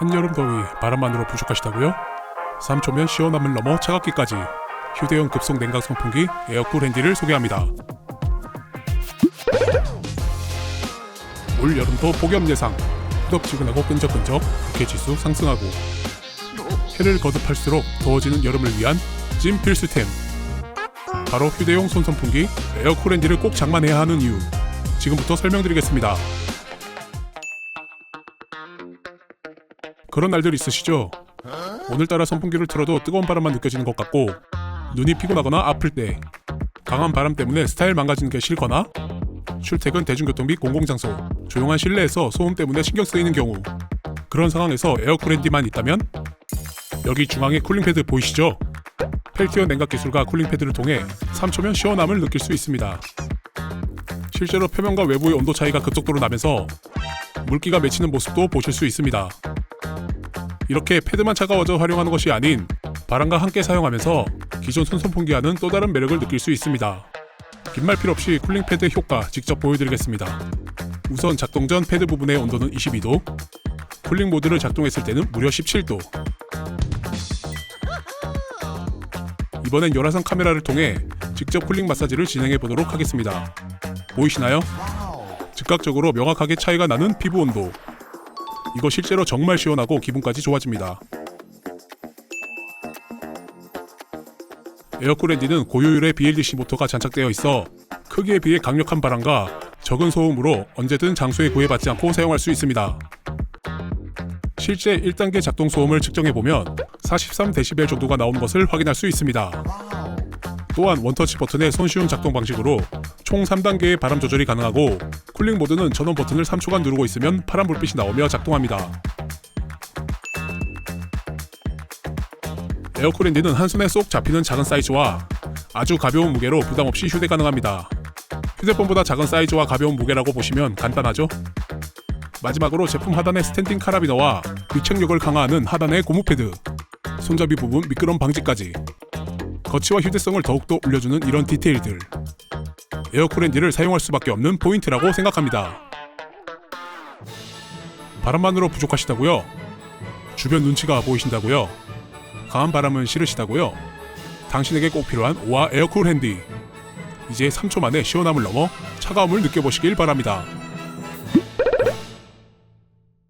한여름 더위 바람만으로 부족하시다고요? 3초면 시원함을 넘어 차갑기까지 휴대용 급속 냉각 선풍기 에어쿨 핸디를 소개합니다. 올 여름도 폭염 예상 후덥지근하고 끈적끈적 국회 지수 상승하고 해를 거듭할수록 더워지는 여름을 위한 찐 필수템 바로 휴대용 손 선풍기 에어쿨 핸디를 꼭 장만해야 하는 이유 지금부터 설명드리겠습니다. 그런 날들 있으시죠? 오늘따라 선풍기를 틀어도 뜨거운 바람만 느껴지는 것 같고 눈이 피곤하거나 아플 때 강한 바람 때문에 스타일 망가지는 게 싫거나 출퇴근 대중교통 및 공공장소 조용한 실내에서 소음 때문에 신경 쓰이는 경우 그런 상황에서 에어쿨 핸디만 있다면 여기 중앙에 쿨링 패드 보이시죠? 펠티어 냉각 기술과 쿨링 패드를 통해 3초면 시원함을 느낄 수 있습니다. 실제로 표면과 외부의 온도 차이가 급속도로 나면서 물기가 맺히는 모습도 보실 수 있습니다. 이렇게 패드만 차가워져 활용하는 것이 아닌 바람과 함께 사용하면서 기존 손 선풍기와는 또 다른 매력을 느낄 수 있습니다. 긴 말 필요 없이 쿨링 패드 효과 직접 보여드리겠습니다. 우선 작동 전 패드 부분의 온도는 22도, 쿨링 모드를 작동했을 때는 무려 17도. 이번엔 열화상 카메라를 통해 직접 쿨링 마사지를 진행해 보도록 하겠습니다. 보이시나요? 즉각적으로 명확하게 차이가 나는 피부 온도. 이거 실제로 정말 시원하고 기분까지 좋아집니다. 에어쿨 핸디는 고효율의 BLDC 모터가 장착되어 있어 크기에 비해 강력한 바람과 적은 소음으로 언제든 장소에 구애받지 않고 사용할 수 있습니다. 실제 1단계 작동 소음을 측정해 보면 43dB 정도가 나오는 것을 확인할 수 있습니다. 또한 원터치 버튼의 손쉬운 작동 방식으로 총 3단계의 바람 조절이 가능하고 쿨링 모드는 전원 버튼을 3초간 누르고 있으면 파란 불빛이 나오며 작동합니다. 에어쿨 핸디는 한 손에 쏙 잡히는 작은 사이즈와 아주 가벼운 무게로 부담 없이 휴대 가능합니다. 휴대폰보다 작은 사이즈와 가벼운 무게라고 보시면 간단하죠? 마지막으로 제품 하단의 스탠딩 카라비너와 밀착력을 강화하는 하단의 고무 패드, 손잡이 부분 미끄럼 방지까지 거치와 휴대성을 더욱더 올려주는 이런 디테일들 에어쿨 핸디를 사용할 수밖에 없는 포인트라고 생각합니다. 바람만으로 부족하시다고요? 주변 눈치가 보이신다고요? 강한 바람은 싫으시다고요? 당신에게 꼭 필요한 오아 에어쿨 핸디. 이제 3초 만에 시원함을 넘어 차가움을 느껴보시길 바랍니다.